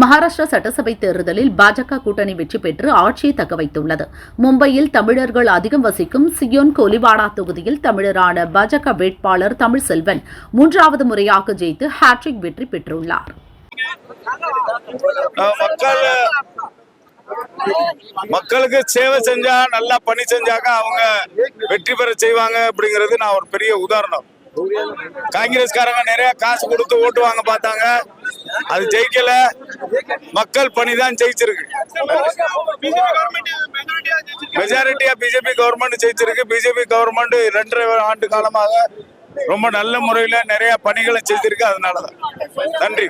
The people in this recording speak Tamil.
மகாராஷ்டிரா சட்டசபை தேர்தலில் பாஜக கூட்டணி வெற்றி பெற்று ஆட்சியை தக்க வைத்துள்ளது. மும்பையில் தமிழர்கள் அதிகம் வசிக்கும் சியோன் கோலிவாடா தொகுதியில் தமிழரான பாஜக வேட்பாளர் தமிழ்செல்வன் மூன்றாவது முறையாக ஜெயித்து ஹாட்ரிக் வெற்றி பெற்றுள்ளார். மக்கள் மக்களுக்கு சேவை செஞ்சா நல்லா பணி செஞ்சாக்க அவங்க வெற்றி பெற செய்வாங்க அப்படிங்கிறது நான் ஒரு பெரிய உதாரணம். காங்கிரஸ்காரங்க நிறைய காசு கொடுத்து ஓட்டு வாங்க பார்த்தாங்க. அது ஜெயிக்கல. மக்கள் பணி தான் ஜெயிச்சிருக்கு. மெஜாரிட்டியா பிஜேபி கவர்மெண்ட் ஜெயிச்சிருக்கு. பிஜேபி கவர்மெண்ட் ரெண்டரை ஆண்டு காலமாக ரொம்ப நல்ல முறையில நிறைய பணிகளை செய்திருக்கு. அதனாலதான். நன்றி.